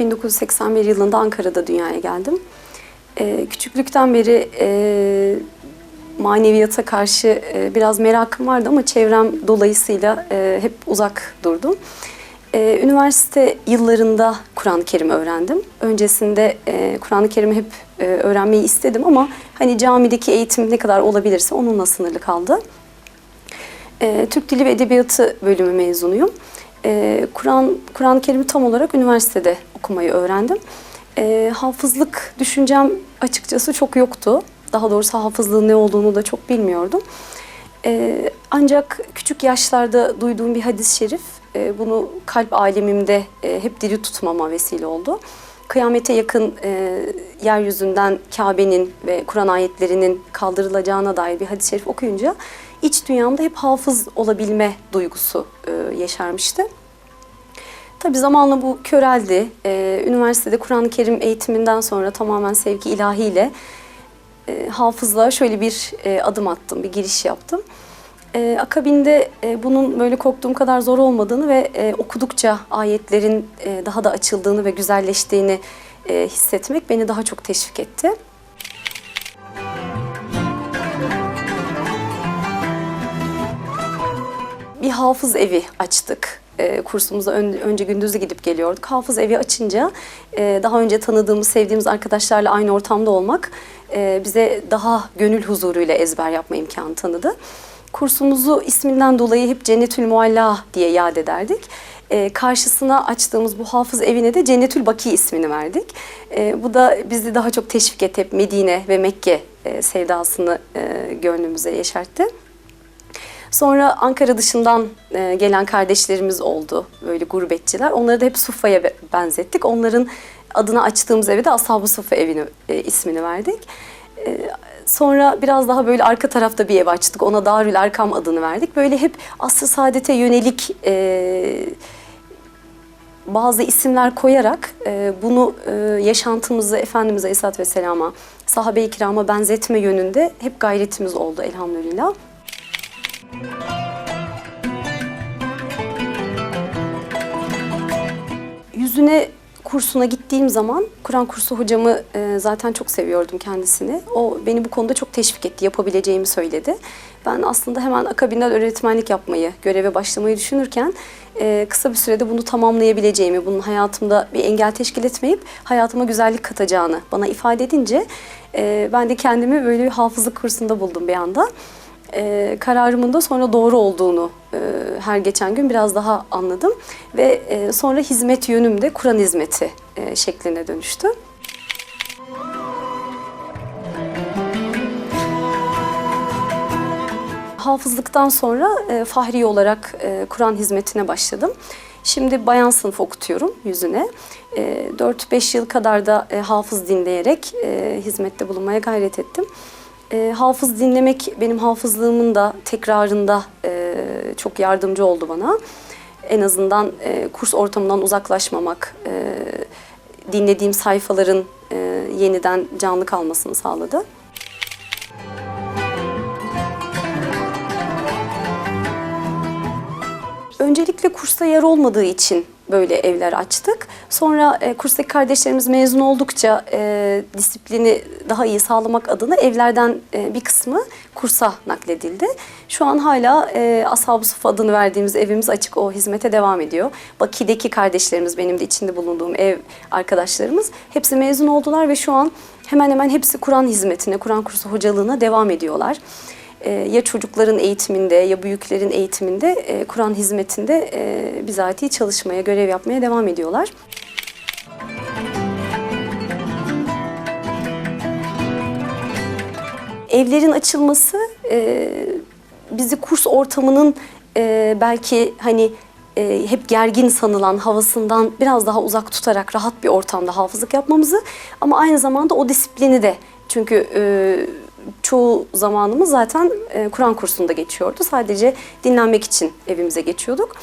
1981 yılında Ankara'da dünyaya geldim. Ee, küçüklükten beri e, maneviyata karşı e, biraz merakım vardı ama çevrem dolayısıyla e, hep uzak durdum. E, üniversite yıllarında Kur'an-ı Kerim öğrendim. Öncesinde e, Kur'an-ı Kerim'i hep e, öğrenmeyi istedim ama hani camideki eğitim ne kadar olabilirse onunla sınırlı kaldı. E, Türk Dili ve Edebiyatı bölümü mezunuyum. E, Kur'an Kur'an-ı Kerim'i tam olarak üniversitede okumayı öğrendim. E, hafızlık düşüncem açıkçası çok yoktu. Daha doğrusu hafızlığın ne olduğunu da çok bilmiyordum. E, ancak küçük yaşlarda duyduğum bir hadis-i şerif e, bunu kalp alemimde e, hep diri tutmama vesile oldu. Kıyamete yakın e, yeryüzünden Kabe'nin ve Kur'an ayetlerinin kaldırılacağına dair bir hadis-i şerif okuyunca iç dünyamda hep hafız olabilme duygusu e, yeşermişti. Tabii zamanla bu köreldi. E, üniversitede Kur'an-ı Kerim eğitiminden sonra tamamen sevgi ilahiyle e, hafızlığa şöyle bir e, adım attım, bir giriş yaptım. E, akabinde e, bunun böyle korktuğum kadar zor olmadığını ve e, okudukça ayetlerin e, daha da açıldığını ve güzelleştiğini e, hissetmek beni daha çok teşvik etti. Bir hafız evi açtık. E, kursumuza ön- önce gündüzü gidip geliyorduk. Hafız evi açınca e, daha önce tanıdığımız, sevdiğimiz arkadaşlarla aynı ortamda olmak e, bize daha gönül huzuruyla ezber yapma imkanı tanıdı. Kursumuzu isminden dolayı hep Cennetül Mualla diye yad ederdik. E, karşısına açtığımız bu hafız evine de Cennetül Baki ismini verdik. E, bu da bizi daha çok teşvik etti. Hep Medine ve Mekke e, sevdasını e, gönlümüze yeşertti. Sonra Ankara dışından e, gelen kardeşlerimiz oldu böyle gurbetçiler. Onları da hep Suffa'ya be- benzettik. Onların adını açtığımız eve de Ashab-ı Suffa evini e, ismini verdik. E, sonra biraz daha böyle arka tarafta bir ev açtık. Ona Darül Erkam adını verdik. Böyle hep asr-ı saadete yönelik e, bazı isimler koyarak e, bunu e, yaşantımızı Efendimiz Aleyhisselatü Vesselam'a, sahabe-i kirama benzetme yönünde hep gayretimiz oldu elhamdülillah. Yüzüne kursuna gittiğim zaman Kur'an kursu hocamı e, zaten çok seviyordum kendisini. O beni bu konuda çok teşvik etti, yapabileceğimi söyledi. Ben aslında hemen akabinden öğretmenlik yapmayı, göreve başlamayı düşünürken e, kısa bir sürede bunu tamamlayabileceğimi, bunun hayatımda bir engel teşkil etmeyip hayatıma güzellik katacağını bana ifade edince e, ben de kendimi böyle bir hafızlık kursunda buldum bir anda e, kararımın da sonra doğru olduğunu e, her geçen gün biraz daha anladım. Ve e, sonra hizmet yönüm de Kur'an hizmeti e, şekline dönüştü. Hafızlıktan sonra e, fahri olarak e, Kur'an hizmetine başladım. Şimdi bayan sınıf okutuyorum yüzüne. E, 4-5 yıl kadar da e, hafız dinleyerek e, hizmette bulunmaya gayret ettim. E, hafız dinlemek benim hafızlığımın da tekrarında e, çok yardımcı oldu bana. En azından e, kurs ortamından uzaklaşmamak, e, dinlediğim sayfaların e, yeniden canlı kalmasını sağladı. Öncelikle kursta yer olmadığı için böyle evler açtık. Sonra e, kurstaki kardeşlerimiz mezun oldukça e, disiplini daha iyi sağlamak adına evlerden e, bir kısmı kursa nakledildi. Şu an hala e, Ashab-ı Suffa adını verdiğimiz evimiz açık. O hizmete devam ediyor. Baki'deki kardeşlerimiz, benim de içinde bulunduğum ev arkadaşlarımız hepsi mezun oldular ve şu an hemen hemen hepsi Kur'an hizmetine, Kur'an kursu hocalığına devam ediyorlar. E, ya çocukların eğitiminde ya büyüklerin eğitiminde e, Kur'an hizmetinde e, bizatihi çalışmaya, görev yapmaya devam ediyorlar. Evlerin açılması e, bizi kurs ortamının e, belki hani e, hep gergin sanılan havasından biraz daha uzak tutarak rahat bir ortamda hafızlık yapmamızı ama aynı zamanda o disiplini de çünkü e, çoğu zamanımız zaten e, Kur'an kursunda geçiyordu. Sadece dinlenmek için evimize geçiyorduk.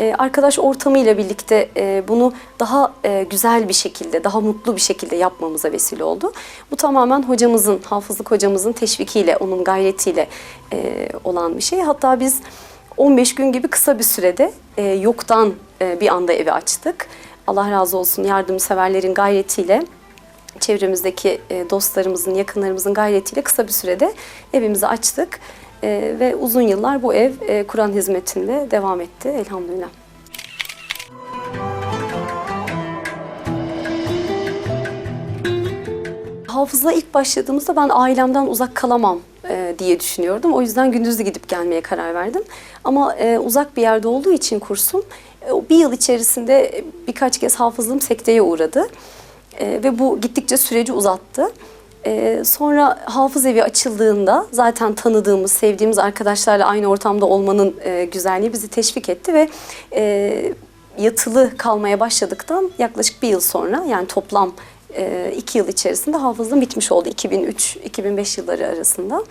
E, arkadaş ortamıyla birlikte e, bunu daha e, güzel bir şekilde, daha mutlu bir şekilde yapmamıza vesile oldu. Bu tamamen hocamızın, hafızlık hocamızın teşvikiyle, onun gayretiyle e, olan bir şey. Hatta biz 15 gün gibi kısa bir sürede e, yoktan e, bir anda evi açtık. Allah razı olsun yardımseverlerin gayretiyle çevremizdeki e, dostlarımızın, yakınlarımızın gayretiyle kısa bir sürede evimizi açtık. E, ve uzun yıllar bu ev e, Kur'an hizmetinde devam etti elhamdülillah. Hafızlığa ilk başladığımızda ben ailemden uzak kalamam diye düşünüyordum. O yüzden gündüzlü gidip gelmeye karar verdim. Ama uzak bir yerde olduğu için kursum bir yıl içerisinde birkaç kez hafızlığım sekteye uğradı. E, ve bu gittikçe süreci uzattı. E, sonra hafız evi açıldığında zaten tanıdığımız, sevdiğimiz arkadaşlarla aynı ortamda olmanın e, güzelliği bizi teşvik etti ve e, yatılı kalmaya başladıktan yaklaşık bir yıl sonra yani toplam e, iki yıl içerisinde hafızlığım bitmiş oldu 2003-2005 yılları arasında.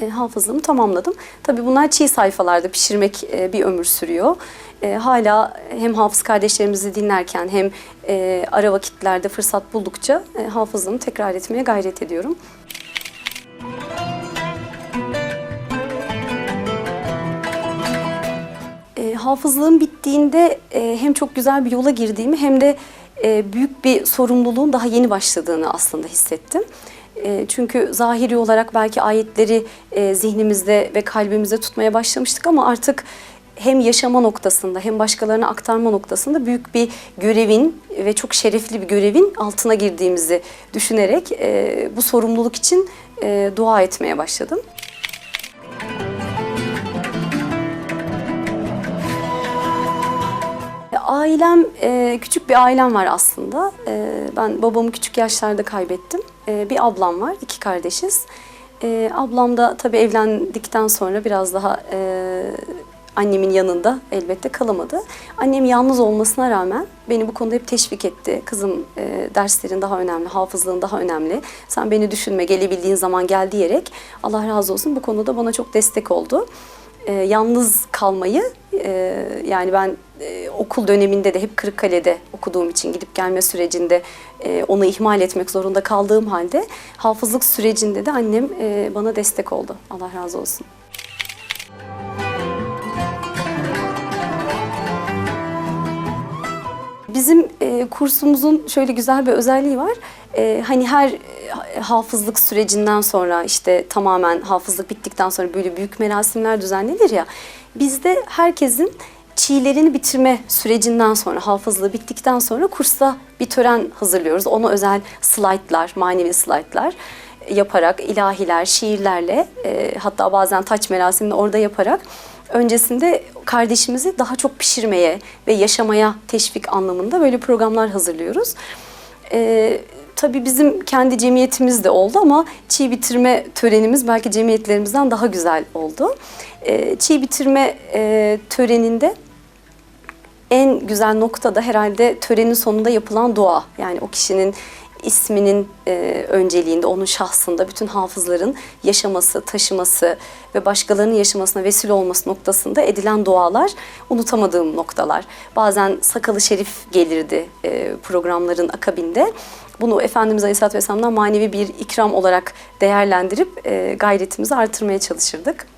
E, hafızlığımı tamamladım. Tabii bunlar çiğ sayfalarda pişirmek e, bir ömür sürüyor. E, hala hem hafız kardeşlerimizi dinlerken hem e, ara vakitlerde fırsat buldukça e, hafızlığımı tekrar etmeye gayret ediyorum. E, hafızlığım bittiğinde e, hem çok güzel bir yola girdiğimi hem de e, büyük bir sorumluluğun daha yeni başladığını aslında hissettim. E, çünkü zahiri olarak belki ayetleri e, zihnimizde ve kalbimizde tutmaya başlamıştık ama artık hem yaşama noktasında hem başkalarına aktarma noktasında büyük bir görevin ve çok şerefli bir görevin altına girdiğimizi düşünerek e, bu sorumluluk için e, dua etmeye başladım. Ailem, e, küçük bir ailem var aslında. E, ben babamı küçük yaşlarda kaybettim. E, bir ablam var, iki kardeşiz. E, ablam da tabii evlendikten sonra biraz daha e, annemin yanında elbette kalamadı. Annem yalnız olmasına rağmen beni bu konuda hep teşvik etti. Kızım e, derslerin daha önemli, hafızlığın daha önemli. Sen beni düşünme, gelebildiğin zaman gel diyerek Allah razı olsun bu konuda bana çok destek oldu e, yalnız kalmayı e, yani ben e, okul döneminde de hep Kırıkkale'de okuduğum için gidip gelme sürecinde e, onu ihmal etmek zorunda kaldığım halde hafızlık sürecinde de annem e, bana destek oldu. Allah razı olsun. Bizim e, kursumuzun şöyle güzel bir özelliği var. E, hani her e, hafızlık sürecinden sonra işte tamamen hafızlık bittikten sonra böyle büyük merasimler düzenlenir ya. Bizde herkesin çiğlerini bitirme sürecinden sonra, hafızlığı bittikten sonra kursta bir tören hazırlıyoruz. Ona özel slaytlar, manevi slaytlar yaparak, ilahiler, şiirlerle e, hatta bazen taç merasimini orada yaparak öncesinde kardeşimizi daha çok pişirmeye ve yaşamaya teşvik anlamında böyle programlar hazırlıyoruz. Ee, tabii bizim kendi cemiyetimiz de oldu ama çiğ bitirme törenimiz belki cemiyetlerimizden daha güzel oldu. Ee, çiğ bitirme e, töreninde en güzel nokta da herhalde törenin sonunda yapılan dua. Yani o kişinin isminin e, önceliğinde, onun şahsında bütün hafızların yaşaması, taşıması ve başkalarının yaşamasına vesile olması noktasında edilen dualar unutamadığım noktalar. Bazen sakalı şerif gelirdi e, programların akabinde. Bunu Efendimiz Aleyhisselatü Vesselam'dan manevi bir ikram olarak değerlendirip e, gayretimizi artırmaya çalışırdık.